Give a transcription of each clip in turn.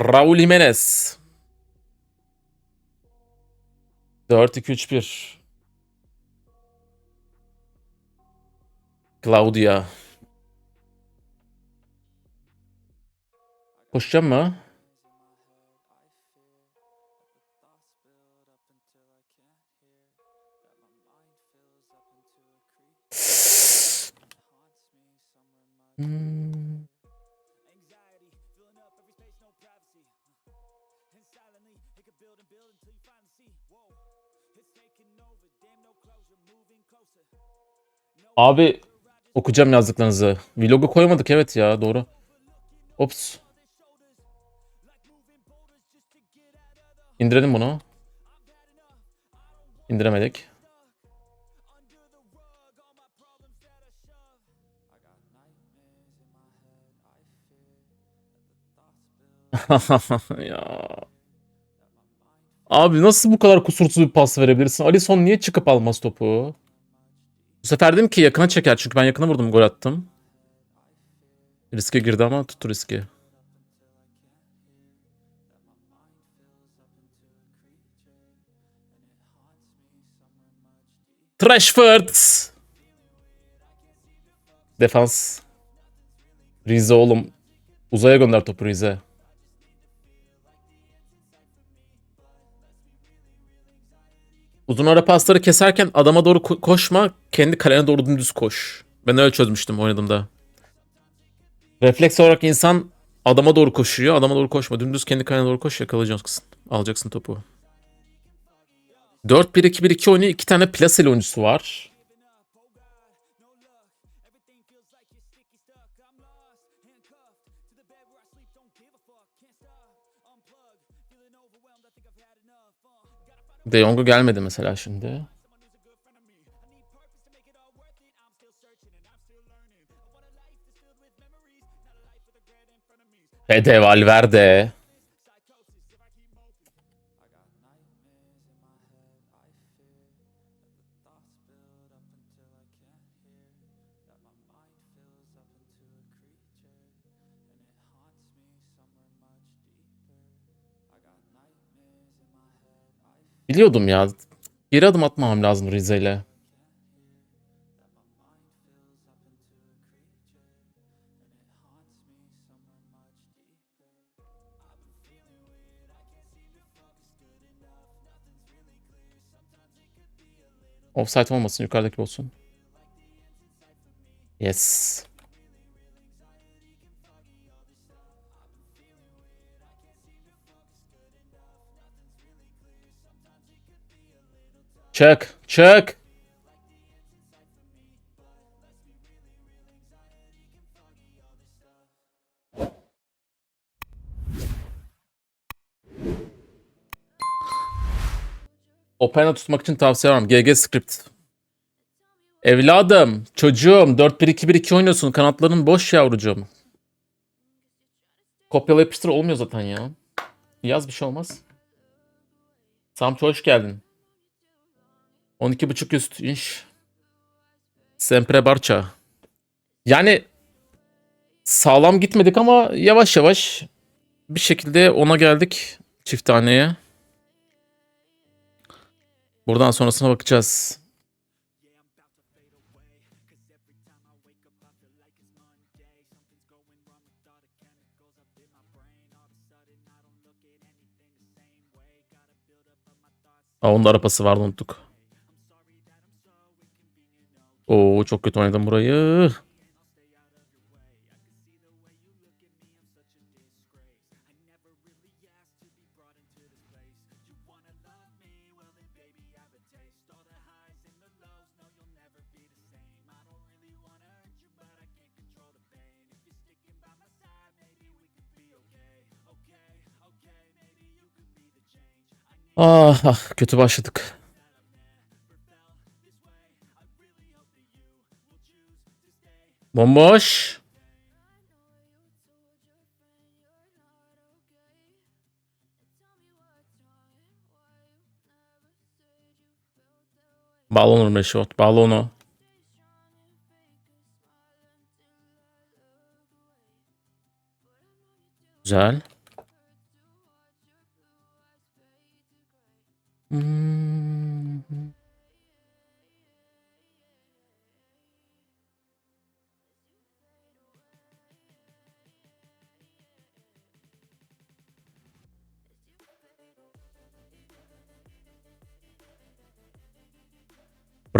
Raul Jimenez. 4-2-3-1. Claudia. Koşacağım mı? Hmm. Abi okuyacağım yazdıklarınızı. Vlog'u koymadık evet ya doğru. Ops. İndirelim bunu. İndiremedik. ya. Abi nasıl bu kadar kusursuz bir pas verebilirsin? Alisson niye çıkıp almaz topu? Bu sefer dedim ki yakına çeker çünkü ben yakına vurdum gol attım. Riske girdi ama tuttu riski. Trashford. Defans. Rize oğlum. Uzaya gönder topu Rize. Uzun ara pasları keserken adama doğru ko- koşma, kendi kalene doğru dümdüz koş. Ben öyle çözmüştüm oynadığımda. Refleks olarak insan adama doğru koşuyor. Adama doğru koşma. Dümdüz kendi kalene doğru koş yakalayacaksın. Alacaksın topu. 4-1-2-1-2 oynuyor. İki tane plaseli oyuncusu var. De Jong'u gelmedi mesela şimdi. Fede Valverde. Biliyordum ya. Geri adım atmamam lazım Rize'yle. Offside olmasın yukarıdaki olsun. Yes. Çık, çık. Opera tutmak için tavsiye var mı? GG Script. Evladım, çocuğum 4-1-2-1-2 oynuyorsun. Kanatların boş yavrucuğum. Kopyala yapıştır olmuyor zaten ya. Yaz bir şey olmaz. Samç hoş geldin. 12.5 üst inş. Sempre Barça. Yani sağlam gitmedik ama yavaş yavaş bir şekilde ona geldik çift taneye. Buradan sonrasına bakacağız. Aa, onun da arapası vardı unuttuk. Oo çok kötü oynadım burayı. Ah ah kötü başladık. Bomboş. Bağla onu Meşot. Bağla. Güzel.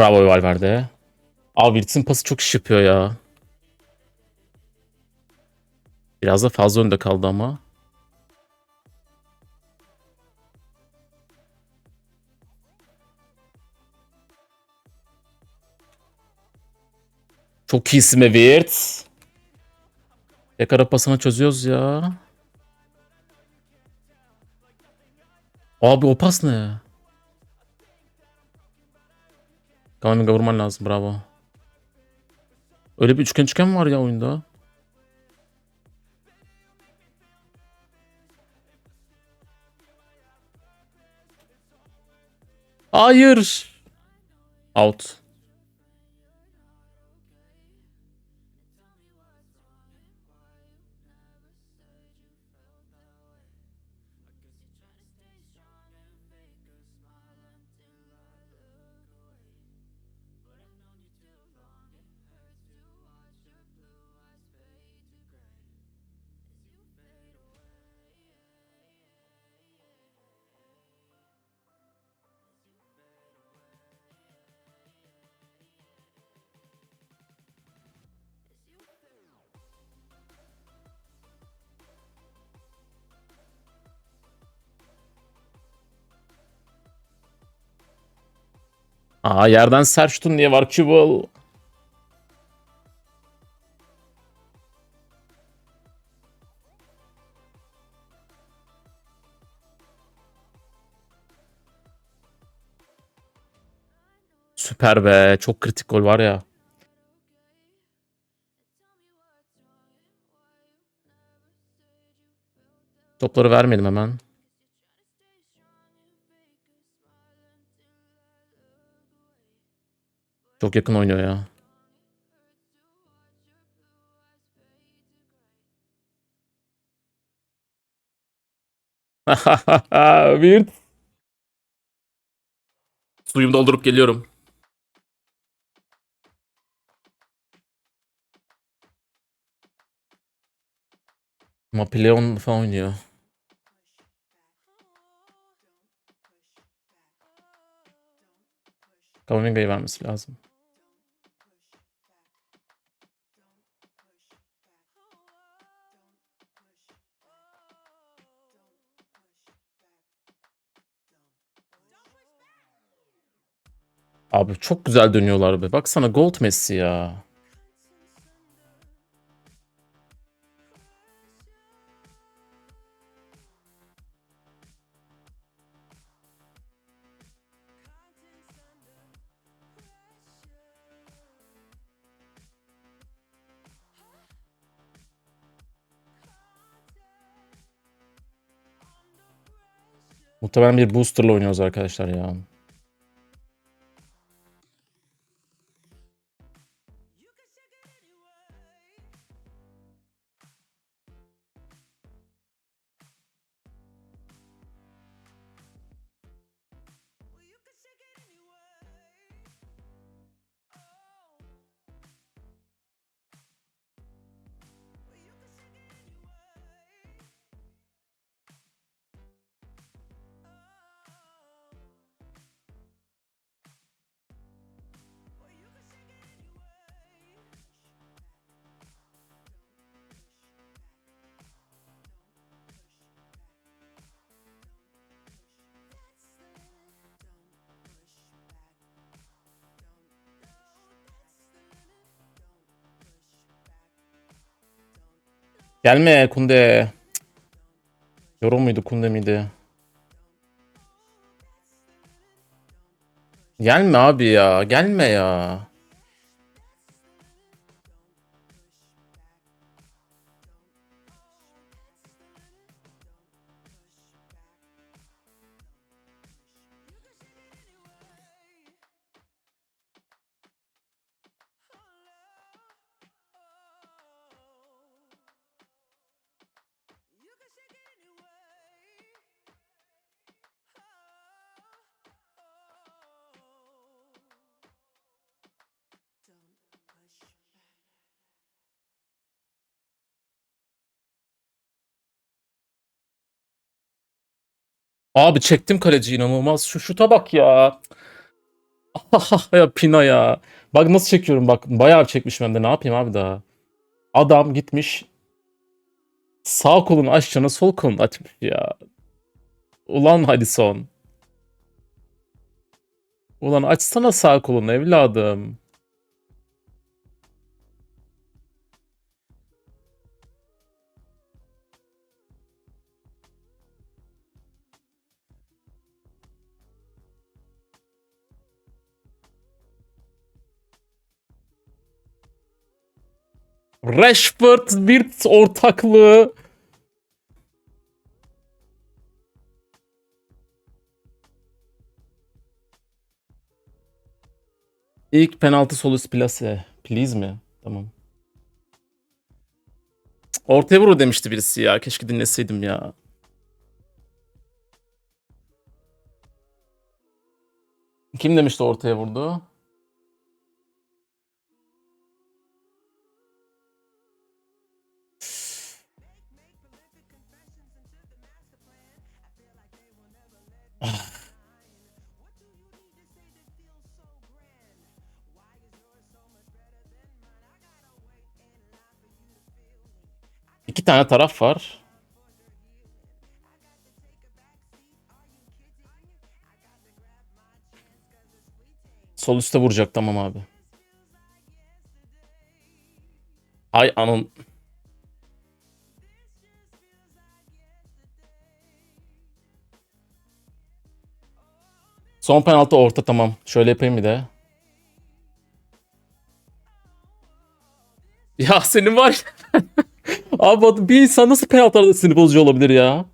Bravo Valverde. Abi Wirtz'in pası çok iş yapıyor ya. Biraz da fazla önde kaldı ama. Çok iyisin be Wirtz. Tek ara pasını çözüyoruz ya. Abi o pas ne? Kamavinga vurman lazım bravo. Öyle bir üçgen üçgen mi var ya oyunda? Hayır. Out. Aa yerden sert şutun niye var Kibble? Süper be. Çok kritik gol var ya. Topları vermedim hemen. Çok yakın oynuyor ya. Weird. Suyumu doldurup geliyorum. Mapleon falan oynuyor. Kamavinga'yı vermesi lazım. Abi çok güzel dönüyorlar be. Baksana Gold Messi ya. Muhtemelen bir boosterla oynuyoruz arkadaşlar ya. Gelme Kunde. Yorum muydu Kunde miydi? Gelme abi ya. Gelme ya. Abi çektim kaleci inanılmaz. Şu şuta bak ya. ya Pina ya. Bak nasıl çekiyorum bak. Bayağı çekmişim ben de. Ne yapayım abi daha. Adam gitmiş. Sağ kolunu açacağına sol kolunu açmış ya. Ulan Hadison. Ulan açsana sağ kolunu evladım. Rashford bir ortaklığı. İlk penaltı solus plase. Please mi? Tamam. Ortaya vur demişti birisi ya. Keşke dinleseydim ya. Kim demişti ortaya vurdu? İki tane taraf var. Sol üstte vuracak tamam abi. Ay anın. Son penaltı orta tamam. Şöyle yapayım bir de. Ya senin var. Abi bir insan nasıl penaltılarda sinir bozucu olabilir ya?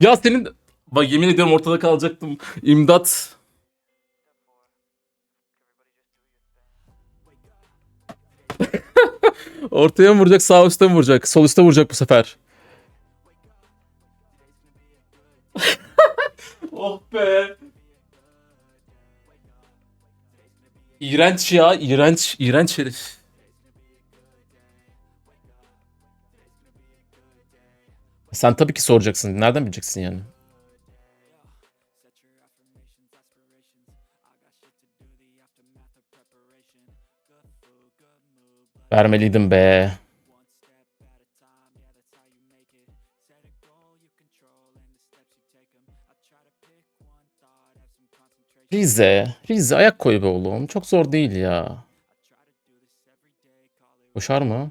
Ya senin... Bak yemin ediyorum ortada kalacaktım. İmdat. Ortaya mı vuracak, sağ üstte mi vuracak? Sol üstte vuracak bu sefer. oh be. İğrenç ya, iğrenç, iğrenç herif. Sen tabii ki soracaksın. Nereden bileceksin yani? Vermeliydim be. Rize. Rize ayak koy be oğlum. Çok zor değil ya. Koşar mı?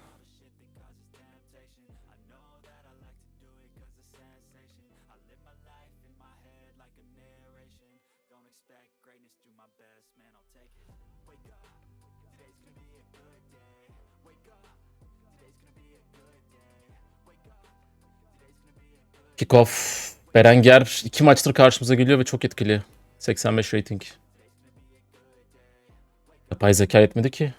Kickoff. Berenger iki maçtır karşımıza geliyor ve çok etkili. 85 rating. Yapay zeka yetmedi ki.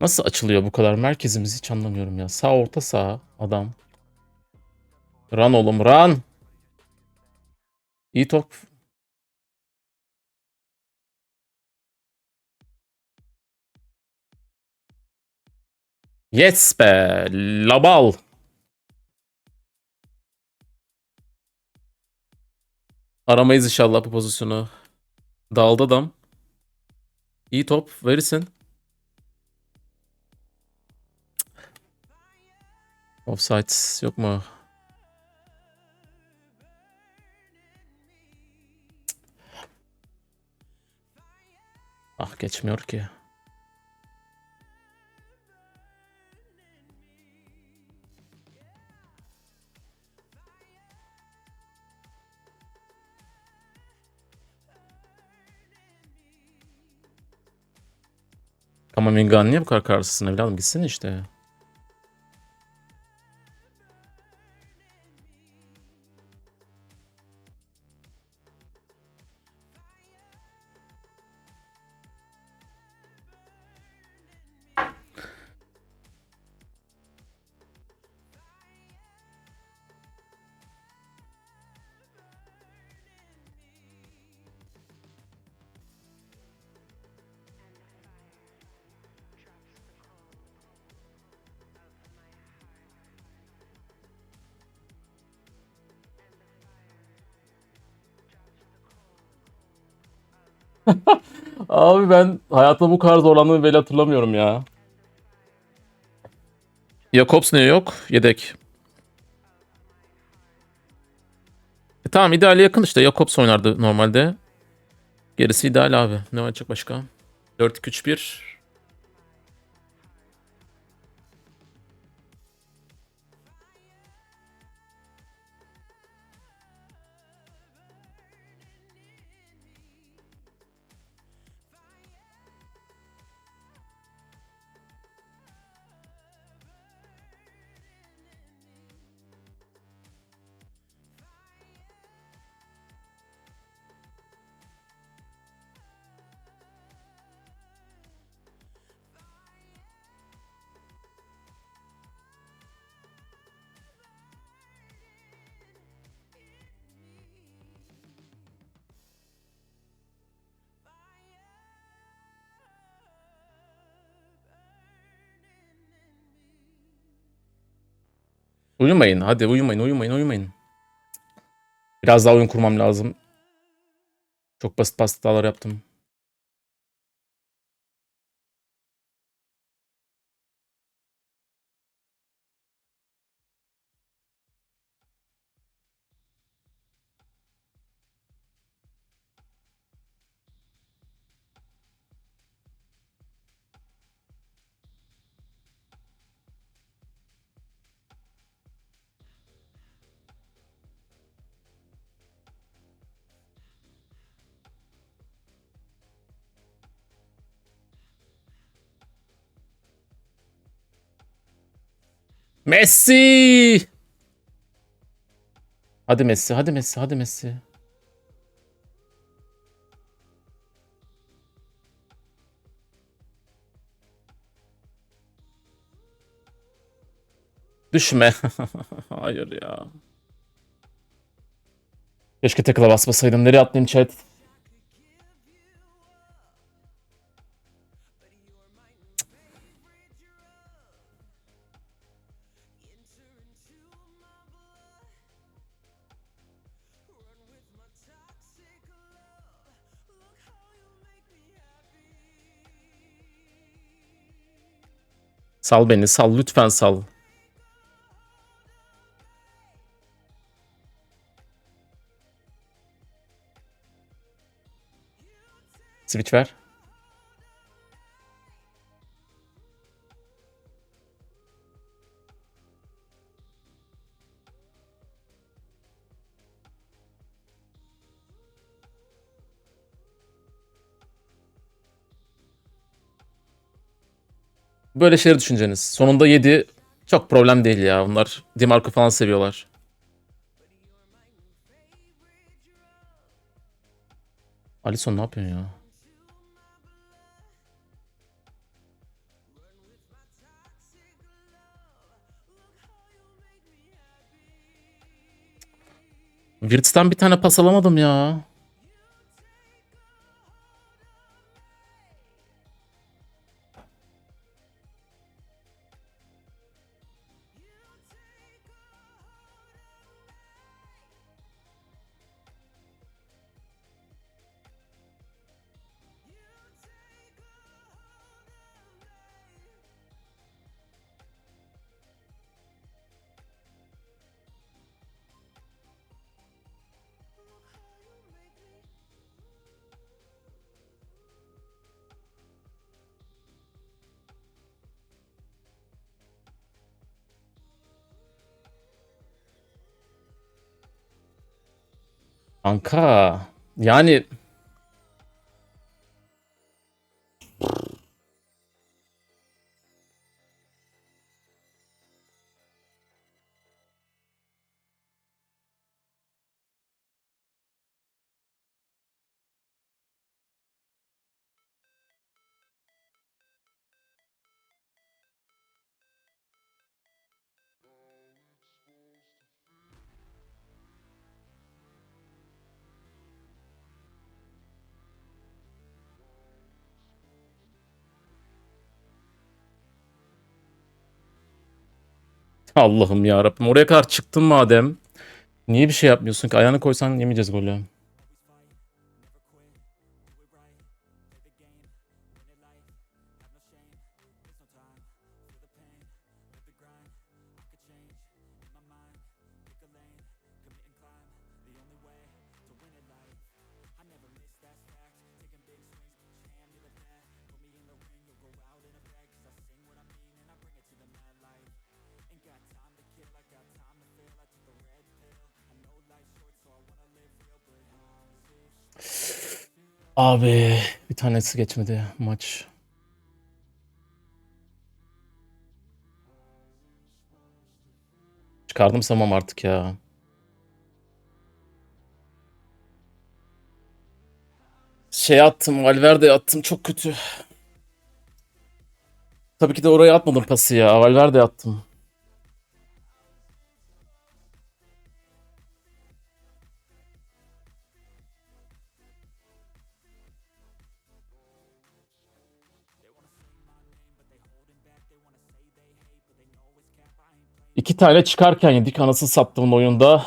Nasıl açılıyor bu kadar merkezimiz hiç anlamıyorum ya. Sağ orta sağ adam. Run oğlum run. İyi top. Yes be. Labal. Aramayız inşallah bu pozisyonu. Dağıldı adam. İyi top verirsin. Offside yok mu? Ah geçmiyor ki. Kamavinga niye bu kadar kararsızsın evladım? Gitsene işte. Abi ben hayatta bu kadar zorlandığımı bile hatırlamıyorum ya. Jakobs ne yok? Yedek. E tamam ideale yakın işte. Jakobs oynardı normalde. Gerisi ideal abi. Ne olacak başka? 4-2-3-1. Uyumayın hadi uyumayın uyumayın uyumayın. Biraz daha oyun kurmam lazım. Çok basit basit hatalar yaptım. Messi! Hadi Messi, hadi Messi, hadi Messi. Düşme. Hayır ya. Keşke tackle'a basmasaydım. Nereye atlayayım chat? Sal beni, sal. Lütfen sal. Switch ver. Böyle şeyleri düşüneceğiniz. Sonunda 7 çok problem değil ya. Bunlar Dimarco falan seviyorlar. Alisson ne yapıyorsun ya? Wirtz'ten bir tane pas alamadım ya. Kanka yani Allah'ım ya Rabbim oraya kadar çıktın madem. Niye bir şey yapmıyorsun ki? Ayağını koysan yemeyeceğiz golü. Abi bir tanesi geçmedi maç. Çıkardım sanmam artık ya. Şey attım, Valverde'ye attım çok kötü. Tabii ki de oraya atmadım pası ya. Valverde'ye attım. İki tane çıkarken yedik anasını sattığım oyunda.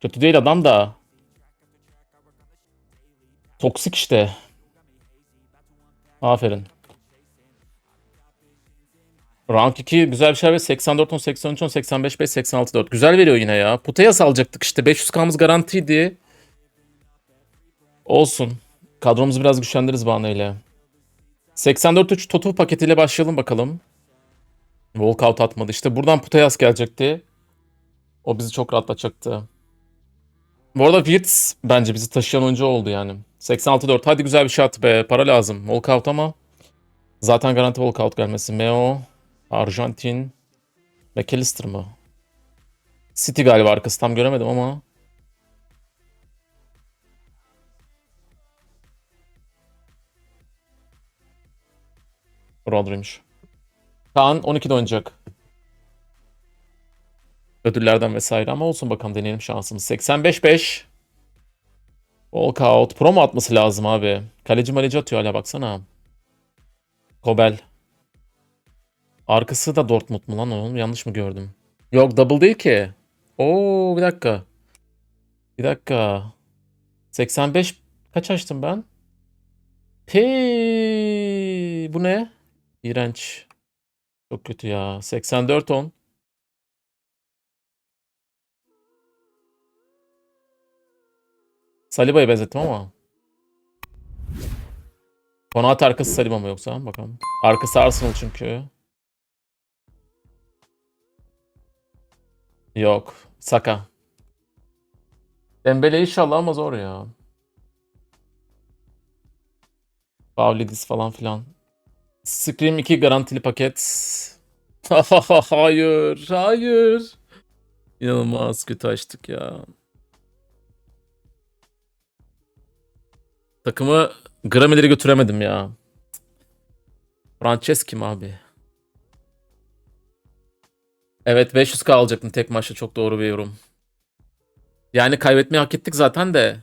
Kötü değil adam da. Toksik işte. Aferin. Rank 2 güzel bir ve 84 10 83 10 85 5 86 4. Güzel veriyor yine ya. Putaya salacaktık işte. 500k'mız garantiydi. Olsun. Kadromuzu biraz güçlendiririz bahanayla. 84 3 Totu paketiyle başlayalım bakalım. Walkout atmadı. İşte buradan Putayas gelecekti. O bizi çok rahatlatacaktı. Bu arada Wirtz bence bizi taşıyan oyuncu oldu yani. 86-4. Hadi güzel bir shot be. Para lazım. Walkout ama. Zaten garanti walkout gelmesi. Meo. Arjantin. McAllister mı? City galiba arkası. Tam göremedim ama. Rodri'miş. Kaan 12'de oynayacak. Ödüllerden vesaire ama olsun bakalım deneyelim şansımız. 85-5. Walkout. Pro mu atması lazım abi? Kaleci maleci atıyor hala baksana. Kobel. Arkası da Dortmund mu lan oğlum? Yanlış mı gördüm? Yok double değil ki. Oo bir dakika. Bir dakika. 85 kaç açtım ben? Hey, bu ne? İğrenç. Çok kötü ya. 84 10. Saliba'ya benzettim ama. Konat arkası Saliba mı yoksa? Bakalım. Arkası Arsenal çünkü. Yok. Saka. Dembele inşallah ama zor ya. Pavlidis falan filan. Scream 2 garantili paket. hayır, hayır. İnanılmaz kötü açtık ya. Takımı Grammy'leri götüremedim ya. Franceschi mi abi? Evet 500k alacaktım tek maçta çok doğru bir yorum. Yani kaybetmeyi hak ettik zaten de.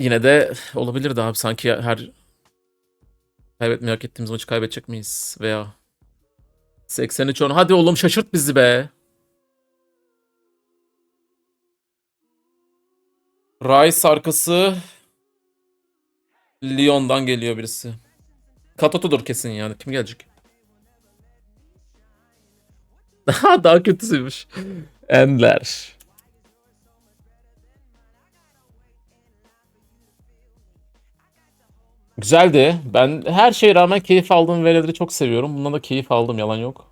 Yine de olabilirdi abi sanki her kaybetmeyi hak ettiğimiz maçı kaybedecek miyiz veya 83 10 hadi oğlum şaşırt bizi be. Rice arkası Lyon'dan geliyor birisi. Katoto'dur kesin yani. Kim gelecek? Daha kötüsüymüş. Enler. Güzeldi. Ben her şeye rağmen keyif aldığım verileri çok seviyorum. Bundan da keyif aldım yalan yok.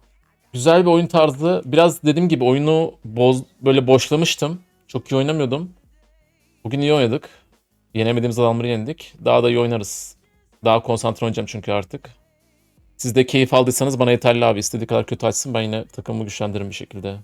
Güzel bir oyun tarzı. Biraz dediğim gibi oyunu boz böyle boşlamıştım. Çok iyi oynamıyordum. Bugün iyi oynadık. Yenemediğimiz adamları yendik. Daha da iyi oynarız. Daha konsantre oynayacağım çünkü artık. Siz de keyif aldıysanız bana yeterli abi. İstediği kadar kötü açsın ben yine takımımı güçlendiririm bir şekilde.